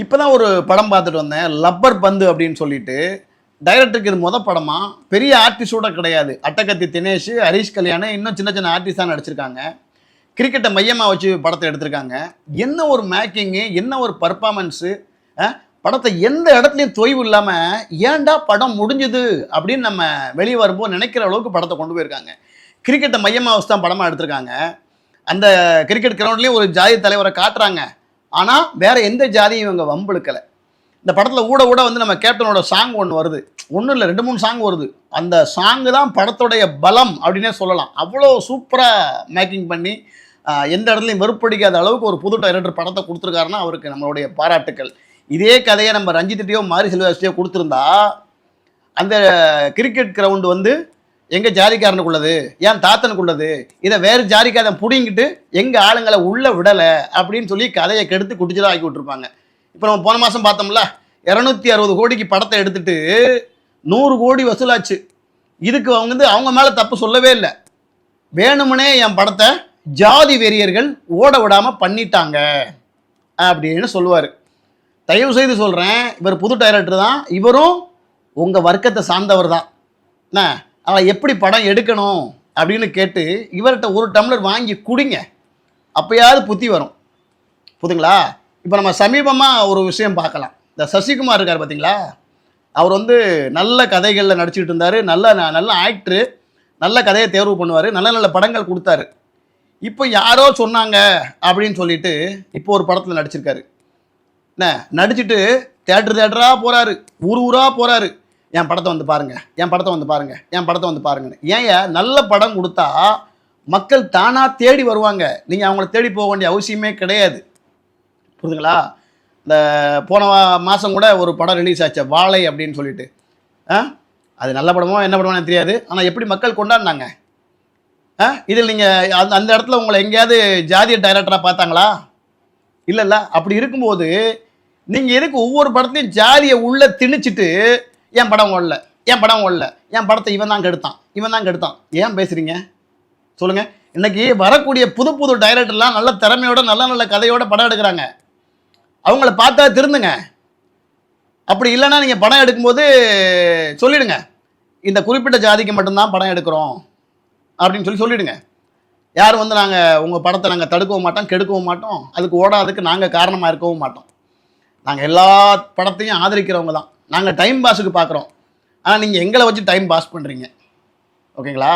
இப்போ தான் ஒரு படம் பார்த்துட்டு வந்தேன். லப்பர் பந்து அப்படின்னு சொல்லிட்டு. டைரக்டருக்கு இது மொதல் படமா? பெரிய ஆர்டிஸ்டோட கிடையாது. அட்டகத்தி தினேஷ் ஹரிஷ் கல்யாணம் இன்னும் சின்ன சின்ன ஆர்டிஸ்டாக நடிச்சிருக்காங்க. கிரிக்கெட்டை மையமாக வச்சு படத்தை எடுத்திருக்காங்க. என்ன ஒரு மேக்கிங்கு என்ன ஒரு பர்ஃபார்மன்ஸு படத்தை எந்த இடத்துலையும் தொய்வு இல்லாமல் ஏன்டா படம் முடிஞ்சுது அப்படின்னு நம்ம வெளியே வரும்போது நினைக்கிற அளவுக்கு படத்தை கொண்டு போயிருக்காங்க. கிரிக்கெட்டை மையமாக வச்சு தான் படமாக எடுத்திருக்காங்க. அந்த கிரிக்கெட் கிரவுண்ட்லேயும் ஒரு ஜாதி தலைவரை காட்டுறாங்க. ஆனால் வேற எந்த ஜாதியும் இவங்க வம்பெடுக்கலை இந்த படத்தில் ஊட ஊட வந்து நம்ம கேப்டனோட சாங் ஒன்று வருது. ஒன்றும் இல்லை ரெண்டு மூணு சாங் வருது. அந்த சாங்கு தான் படத்துடைய பலம் அப்படின்னே சொல்லலாம். அவ்வளோ சூப்பராக மேக்கிங் பண்ணி எந்த இடத்துலையும் வெறுப்படிக்காத அளவுக்கு ஒரு புது டைரக்டர் படத்தை கொடுத்துருக்காருன்னா அவருக்கு நம்மளுடைய பாராட்டுக்கள். இதே கதையை நம்ம ரஞ்சித்திட்டையோ மாரி செல்வாசியோ கொடுத்துருந்தா அந்த கிரிக்கெட் கிரவுண்டு வந்து எங்கள் ஜாதிக்காரனுக்குள்ளது? என் தாத்தனுக்குள்ளது? இதை வேறு ஜாதிக்காரன் பிடிங்கிட்டு எங்கள் ஆளுங்களை உள்ளே விடலை அப்படின்னு சொல்லி கதையை கெடுத்து குடிச்சதாக ஆக்கி விட்டுருப்பாங்க. இப்போ நம்ம போன மாதம் பார்த்தோம்ல இரநூத்தி அறுபது கோடிக்கு படத்தை எடுத்துட்டு நூறு கோடி வசூலாச்சு. இதுக்கு அவங்க வந்து அவங்க மேலே தப்பு சொல்லவே இல்லை. வேணுமனே என் படத்தை ஜாதி வெறியர்கள் ஓட விடாமல் பண்ணிட்டாங்க அப்படின்னு சொல்லுவார். தயவு செய்து சொல்கிறேன் இவர் புது டைரக்டர் தான். இவரும் உங்கள் வர்க்கத்தை சார்ந்தவர் தான். என்ன? ஆனால் எப்படி படம் எடுக்கணும் அப்படின்னு கேட்டு இவர்கிட்ட ஒரு டம்ளர் வாங்கி குடிங்க. அப்போயாவது புத்தி வரும். புதுங்களா இப்போ நம்ம சமீபமாக ஒரு விஷயம் பார்க்கலாம். இந்த சசிகுமார் இருக்கார் பார்த்தீங்களா அவர் வந்து நல்ல கதைகளில் நடிச்சுக்கிட்டு இருந்தார். நல்ல நல்ல ஆக்டரு நல்ல கதையை தேர்வு பண்ணுவார். நல்ல நல்ல படங்கள் கொடுத்தாரு. இப்போ யாரோ சொன்னாங்க அப்படின்னு சொல்லிட்டு இப்போ ஒரு படத்தில் நடிச்சிருக்காரு. என்ன? நடிச்சுட்டு தேட்டர் தேட்டராக போகிறாரு ஊர் ஊராக போகிறாரு என் படத்தை வந்து பாருங்க என் படத்தை வந்து பாருங்க என் படத்தை வந்து பாருங்கன்னு. ஏன் நல்ல படம் கொடுத்தா மக்கள் தானாக தேடி வருவாங்க. நீங்கள் அவங்கள தேடி போக வேண்டிய அவசியமே கிடையாது. புரிதுங்களா இந்த போன மாதம் கூட ஒரு படம் ரிலீஸ் ஆச்சு வாழை அப்படின்னு சொல்லிட்டு. ஆ? அது நல்ல படமோ என்ன படமோ எனக்கு தெரியாது. ஆனால் எப்படி மக்கள் கொண்டாடினாங்க? ஆ? இதில் நீங்கள் அந்த அந்த இடத்துல உங்களை எங்கேயாவது ஜாதிய டைரக்டராக பார்த்தாங்களா? இல்லைல்ல. அப்படி இருக்கும்போது நீங்கள் எதுக்கு ஒவ்வொரு படத்துலையும் ஜாதியை உள்ளே திணிச்சிட்டு என் படம் ஓடல என் படம் ஓடல என் படத்தை இவன் தான் கெடுத்தான் இவன் தான் கெடுத்தான். ஏன் பேசுகிறீங்க சொல்லுங்கள் இன்னைக்கு வரக்கூடிய புது புது டைரக்டர்லாம் நல்ல திறமையோட நல்ல நல்ல கதையோட படம் எடுக்கிறாங்க. அவங்கள பார்த்தா திருந்துங்க. அப்படி இல்லைன்னா நீங்கள் படம் எடுக்கும்போது சொல்லிடுங்க. இந்த குறிப்பிட்ட ஜாதிக்கு மட்டும்தான் படம் எடுக்கிறோம் அப்படின்னு சொல்லி சொல்லிவிடுங்க யாரும் வந்து நாங்கள் உங்கள் படத்தை நாங்கள் தடுக்கவும் மாட்டோம் கெடுக்கவும் மாட்டோம் அதுக்கு ஓடாததுக்கு நாங்கள் காரணமாக இருக்கவும் மாட்டோம். நாங்கள் எல்லா படத்தையும் ஆதரிக்கிறவங்க தான். நாங்கள் டைம் பாஸுக்கு பார்க்குறோம் ஆனால் நீங்கள் எங்களை வச்சு டைம் பாஸ் பண்ணுறீங்க ஓகேங்களா?